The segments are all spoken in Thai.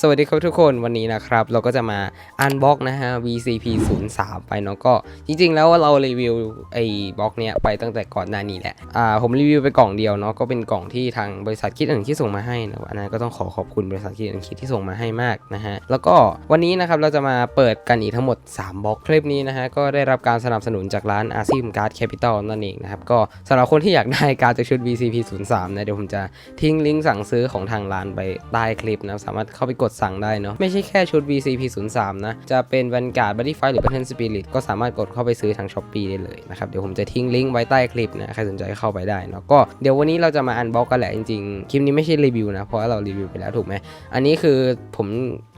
สวัสดีครับทุกคนวันนี้นะครับ เราก็จะมาอันบ็อกนะฮะ VCP 0 3ไปเนาะก็จริง ๆ แล้วเรารีวิวไอ้บล็อกเนี้ยไปตั้งแต่ก่อนหน้านี้แหละอ่าผมรีวิวไปกล่องเดียวเนาะก็เป็นกล่องที่ทางบริษัทคิดอันคิดส่งมาให้นะอันนั้นก็ต้องขอขอบคุณบริษัทคิดอันคิดที่ส่งมาให้มากนะฮะแล้วก็วันนี้นะครับเราจะมาเปิดกันอีกทั้งหมด3บล็อกคลิปนี้นะฮะก็ได้รับการสนับสนุนจากร้านอาซิมการ์ดแคปิตอลนั่นเองนะครับก็สำหรับคนที่อยากได้การ์ดจากชุด VCP 0 3นะเดี๋ยวผมจะทิ้งลิงก์สั่งซื้อของทางร้านไปใต้คลิปนะสามารถเข้าไปกดสั่งได้เนาะไม่ใช่แค่ชุด VCP 0 3 นะจะเป็น Vanguard Body Fight หรือ Battle Spirit ก็สามารถกดเข้าไปซื้อทาง s h อ p e e ได้เลยนะครับเดี๋ยวผมจะทิ้งลิงก์ไว้ใต้คลิปนะใครสนใจเข้าไปได้เนาะก็เดี๋ยววันนี้เราจะมาอันบ็อกกันแหละจริงๆคลิปนี้ไม่ใช่รีวิวนะเพราะเรารีวิวไปแล้วถูกไหมอันนี้คือผม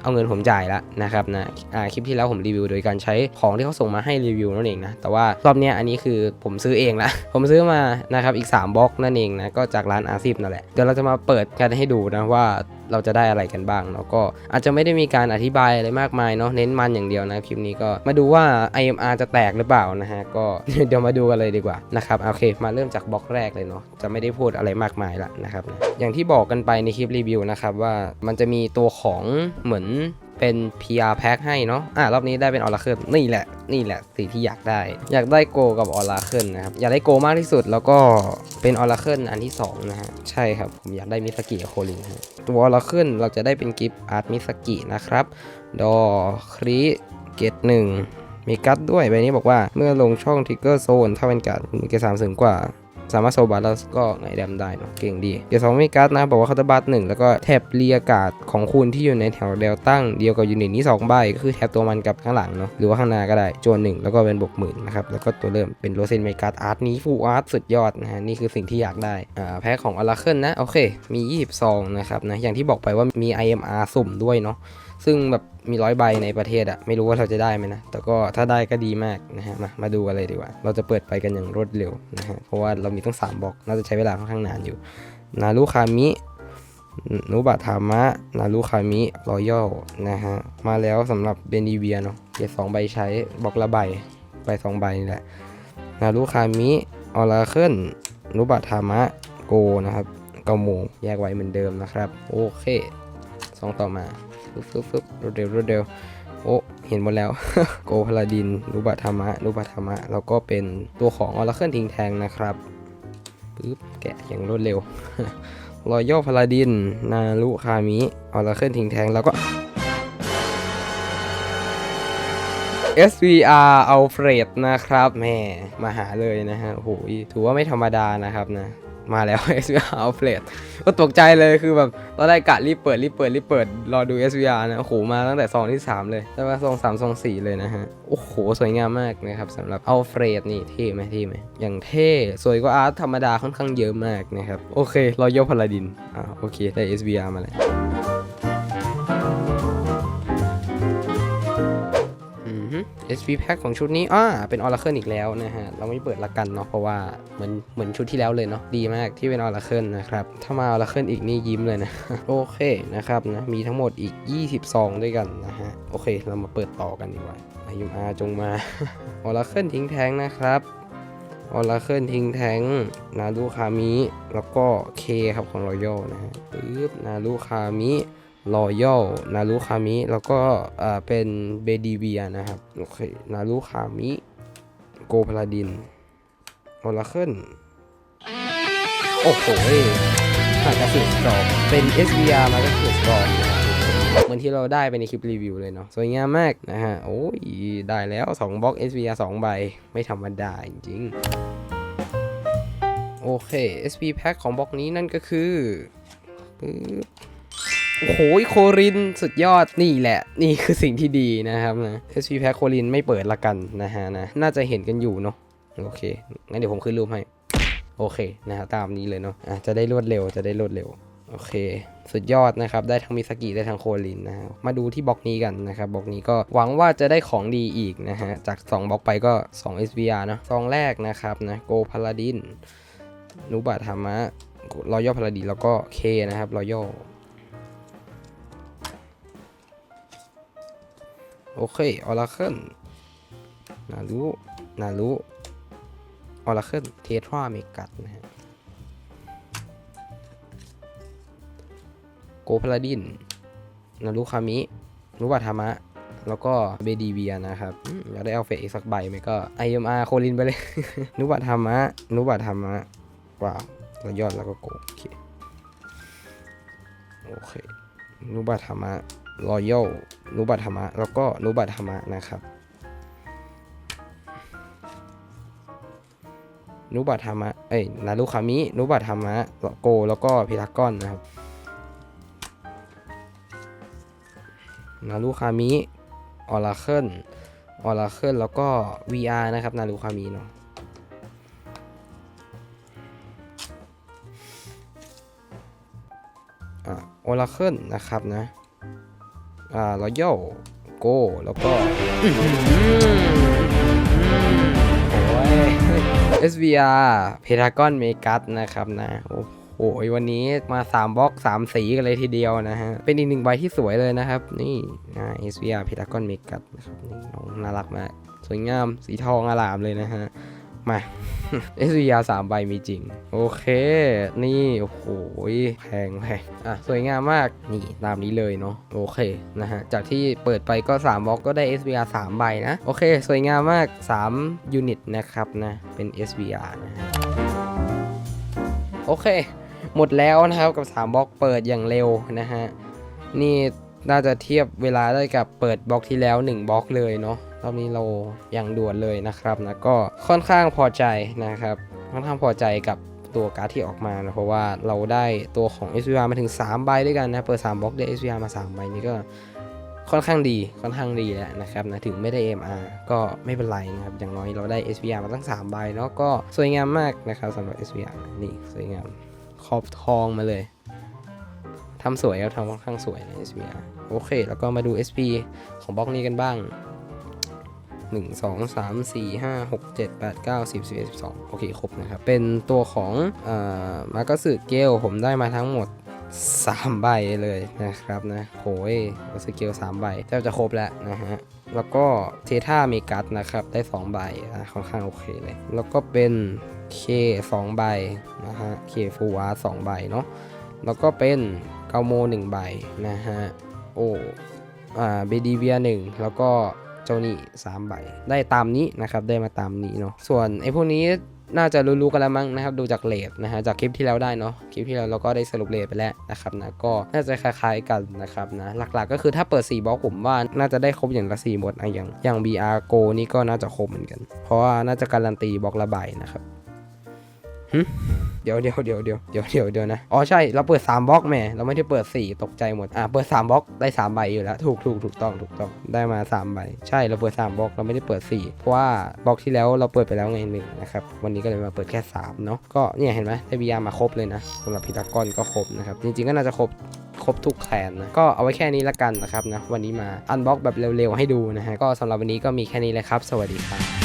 เอาเงินผมจ่ายแล้วนะครับนะอ่าคลิปที่แล้วผมรีวิวโดยการใช้ของที่เขาส่งมาให้รีวิวนั่นเองนะแต่ว่ารอบนี้อันนี้คือผมซื้อเองละผมซื้อมานะครับอีก3บล็อกนั่นเองนะก็จากร้านอาซิฟนั่นแหละเดี๋ยวเราจะมาเปิดกันให้ดูนะว่าเราจะได้อะไรกันบ้างเนาะก็อาจจะไม่ได้มีการอธิบายอะไรมากมายเนาะเน้นมันอย่างเดียวนะคลิปนี้ก็มาดูว่า IMR จะแตกหรือเปล่านะฮะก็เดี๋ยวมาดูกันเลยดีกว่านะครับโอเค มาเริ่มจากบล็อกแรกเลยเนาะจะไม่ได้พูดอะไรมากมายละนะครับอย่างที่บอกกันไปในคลิปรีวิวนะครับว่ามันจะมีตัวของเหมือน เป็น PR pack ให้เนาะ อะรอบนี้ได้เป็นออราเคิลนี่แหละ นี่แหละสิ่งที่อยากได้ อยากได้โกกับออราเคิลนะครับ อยากได้โกมากที่สุดแล้วก็เป็นออราเคิลอันที่2นะฮะ ใช่ครับ ผมอยากได้มิสกิกับโคลินตัวออราเคิลเราจะได้เป็นกิฟต์อาร์ตมิสกินะครับ ดอครีเกตหนึ่งมีกัดด้วยใบนี้บอกว่าเมื่อลงช่องทิกเกอร์โซนถ้าเป็นการดมีเกสามสูงกว่า สามารถโซบัสแล้วก็ไงแดมได้เนาะเก่งดีเดี๋ยวสองมีการ์ดนะ บอกว่าเคาน์เตอร์บัสหนึ่งแล้วก็แท็บเรียการ์ดของคุณที่อยู่ในแถวเดลตั้งเดียวกับยูนิตนี้2ใบก็คือแท็บตัวมันกับข้างหลังเนาะหรือว่าข้างหน้าก็ได้โจนหนึ่งแล้วก็เป็นบวกหมื่นนะครับแล้วก็ตัวเริ่มเป็นโรเซนเมการ์ดอาร์ตนี้ฟูอาร์ตสุดยอดนะฮะนี่คือสิ่งที่อยากได้อ่าแพ็คของอลาเคิลนะโอเคมี20ซองนะครับนะอย่างที่บอกไปว่ามี IMR สุ่มด้วยเนาะซึ่งแบบมีร้อยใบในประเทศอะไม่รู้ว่าเราจะได้ไหมนะ แต่ก็ถ้าได้ก็ดีมากนะฮะ มามาดูกันเลยดีกว่า เราจะเปิดไปกันอย่างรวดเร็วนะฮะ เพราะว่าเรามีตั้ง 3บล็อกน่าจะใช้เวลาค่อนข้างนานอยู่ นารุคามิ นุบะทามะ นารุคามิรอยัลนะฮะ มาแล้วสำหรับเบนีเวียเนาะเกียสองใบใช้บล็อกละใบใบสองใบนี่แหละ นารุคามิ ออราเคิล นุบะทามะ โกนะครับเกาโมงแยกไว้เหมือนเดิมนะครับ โอเคสองต่อมา ฟึบฟึบฟึบรวดเร็วรวดเร็วโอ้เห็นหมดแล้ว โกพลาดินนุบัตธรรมะนุบัตธรรมะแล้วก็เป็นตัวของออร์เคิลทิงแทงนะครับปึ๊บแกะอย่างรวดเร็วรอยย่อพลาดิน นารุคามิออร์เคิลทิงแทงแล้วก็ SVR Alfred นะครับแม่มาหาเลยนะฮะโอ้โหถือว่าไม่ธรรมดานะครับนะ มาแล้ว SVR Alfred ก็ตกใจเลยคือแบบตอนแรกกะรีบเปิดรีบเปิดรีบเปิดรอดู SVR นะโอ้โหมาตั้งแต่ซองที่ 3 เลยแต่ว่าซอง3ซอง4 เลยนะฮะ โอ้โห สวยงามมากนะครับสำหรับ Alfred นี่เท่ไหมเท่ไหมอย่างเท่สวยกว่าอาร์ตธรรมดาค่อนข้างเยอะมากนะครับ โอเครอยย่อพลาดินอ่าโอเคได้ SVR มาแล้ว อือฮึ SP pack ของชุดนี้อ่าเป็นออร์เคิลอีกแล้วนะฮะ เราไม่เปิดละกันเนาะ เพราะว่าเหมือนเหมือนชุดที่แล้วเลยเนาะ ดีมากที่เป็นออร์เคิลนะครับ ถ้ามาออร์เคิลอีกนี่ยิ้มเลยนะ โอเคนะครับนะ มีทั้งหมดอีก20ซองด้วยกันนะฮะ โอเค เรามาเปิดต่อกันดีกว่าอายุมอาจงมาออร์เคิลทิ้งแทงนะครับออร์เคิลทิ้งแทงนารูคามิ แล้วก็เคครับของรอยัลนะฮะปึ๊บนารูคามิ รอยัลนารุคามิ แล้วก็เป็นเบดีเวียนะครับ โอเค นารุคามิ โกพลาดินออราเคิลโอ้โหห่างกันสุดสองเป็น SVR มาก็สุดสองนะครับเหมือนที่เราได้ไปในคลิปรีวิวเลยเนาะ สวยงามมากนะฮะ โอ้ย ได้แล้ว 2บล็อก SVR 2 ใบ ไม่ธรรมดาจริงโอเค SP Pack ของบล็อกนี้นั่นก็คือปึ๊บ โอ้โหโครินสุดยอดนี่แหละ นี่คือสิ่งที่ดีนะครับนะ SP Pack โครินไม่เปิดละกันนะฮะนะ น่าจะเห็นกันอยู่เนาะโอเค งั้นเดี๋ยวผมขึ้นรูปให้ โอเคนะฮะตามนี้เลยเนาะอะจะได้รวดเร็วจะได้รวดเร็วโอเค สุดยอดนะครับ ได้ทั้งมิสกิได้ทั้งโคลินนะฮะมาดูที่บล็อกนี้กันนะครับบล็อกนี้ก็หวังว่าจะได้ของดีอีกนะฮะ จาก 2บล็อกไปก็ 2 SVR เนอะซองแรกนะครับนะโกพาลาดินนุบะธรรมะรอยย่อพาลาดินแล้วก็เคนะครับรอยย่อ โอเคออราเคิลนารุนารุออราเคิลเททราเมกัสนะฮะโกพลาดินนารุคามินุบัตามะ แล้วก็เบดีเวียนะครับอยากได้เอาเฟอีกสักใบไหมก็ IMR โคลินไปเลย นุบัตามะ นุบัตามะว้าวแล้วยอดแล้วก็โกโอเคโอเคนุบัตามะ รอยัลนุบัตามะ แล้วก็นุบัตามะนะครับ นุบัตามะ เอ้ย นารุคามิ นุบัตามะ โก แล้วก็พิทากอนนะครับ นารุคามิ ออราเคิล ออราเคิล แล้วก็ VR นะครับ นารุคามิเนาะอ่าออราเคิลนะครับนะ อ่ารอยัลโกแล้วก็โอ้ย SVR เพทากอนเมกัสนะครับนะ โอ้โหวันนี้มา 3บล็อก 3 สีกันเลยทีเดียวนะฮะ เป็นอีกหนึ่งใบที่สวยเลยนะครับ นี่นะ SVR เพทากอนเมกัสนะครับนี่น้องน่ารักมาก สวยงามสีทองอลามเลยนะฮะ มา SVR 3ใบมีจริง โอเค นี่ โอ้โหแพงแพงอะ สวยงามมาก นี่ ตามนี้เลยเนาะโอเค นะฮะ จากที่เปิดไปก็3บล็อกก็ได้ SVR 3 ใบนะ โอเค สวยงามมาก 3 ยูนิตนะครับนะ เป็น SVR นะฮะโอเค หมดแล้วนะครับกับ 3บล็อกเปิดอย่างเร็วนะฮะ นี่น่าจะเทียบเวลาได้กับเปิดบล็อกที่แล้ว 1บล็อกเลยเนาะ รอบนี้เราอย่างด่วนเลยนะครับนะก็ค่อนข้างพอใจนะครับค่อนข้างพอใจกับตัวการ์ดที่ออกมานะเพราะว่าเราได้ตัวของ SVR มาถึง3ใบด้วยกันนะเปิด3บล็อกได้ SVR มา3ใบนี่ก็ค่อนข้างดีค่อนข้างดีแล้วนะครับนะถึงไม่ได้ MR ก็ไม่เป็นไรนะครับอย่างน้อยเราได้ SVR มาตั้ง3ใบเนาะก็สวยงามมากนะครับสำหรับ SVR นี่สวยงามขอบทองมาเลยทำสวยครับทำค่อนข้างสวยใน SVR โอเค แล้วก็มาดู SP ของบล็อกนี้กันบ้าง 1 2 3 4 5 6 7 8 9 10 11 12 โอเค ครบนะครับ เป็นตัวของอ่อมากสึเกลผมได้มาทั้งหมด 3 ใบเลยนะครับนะโหยมาสึเกล3ใบแทบจะครบแล้วนะฮะแล้วก็เทท่าเมกัสนะครับ ได้ 2 ใบอะค่อนข้างโอเคเลย แล้วก็เป็น K 2ใบนะฮะ K ฟูวา2ใบเนาะแล้วก็เป็นเกาโมหนึ่งใบนะฮะโอ้อ่าเบดีเวียหนึ่งแล้วก็ เจ้านี่สามใบได้ตามนี้นะครับได้มาตามนี้เนาะส่วนไอ้พวกนี้น่าจะรู้ๆกันแล้วมั้งนะครับดูจากเลทนะฮะจากคลิปที่แล้วได้เนาะคลิปที่แล้วเราก็ได้สรุปเลทไปแล้วนะครับนะก็น่าจะคล้ายๆกันนะครับนะหลักๆ ก็คือถ้าเปิด 4บล็อกผมว่าน่าจะได้ครบอย่างละ4หมดอะอย่างอย่าง BR Go นี่ก็น่าจะครบเหมือนกัน เพราะว่าน่าจะการันตีบล็อกละใบนะครับ เดี๋ยวเดี๋ยวเดี๋ยวเดี๋ยวเดี๋ยวเดี๋ยวเดี๋ยวนะ อ๋อใช่ เราเปิด3บล็อกแม่ เราไม่ได้เปิด 4 ตกใจหมด อะเปิด3บล็อกได้3ใบอยู่แล้ว ถูกถูกถูกต้องถูกต้อง ได้มา3ใบ ใช่ เราเปิด3บล็อก เราไม่ได้เปิด 4 เพราะว่าบล็อกที่แล้วเราเปิดไปแล้วไงหนึ่งนะครับ วันนี้ก็เลยมาเปิดแค่3เนาะ ก็เนี่ยเห็นไหมได้บียามาครบเลยนะสำหรับพิทากอนก็ครบนะครับ จริงๆก็น่าจะครบครบทุกแคลนนะก็เอาไว้แค่นี้ละกันนะครับนะ วันนี้มาอันบล็อกแบบเร็วๆให้ดูนะฮะ ก็สำหรับวันนี้ก็มีแค่นี้เลยครับ สวัสดีครับ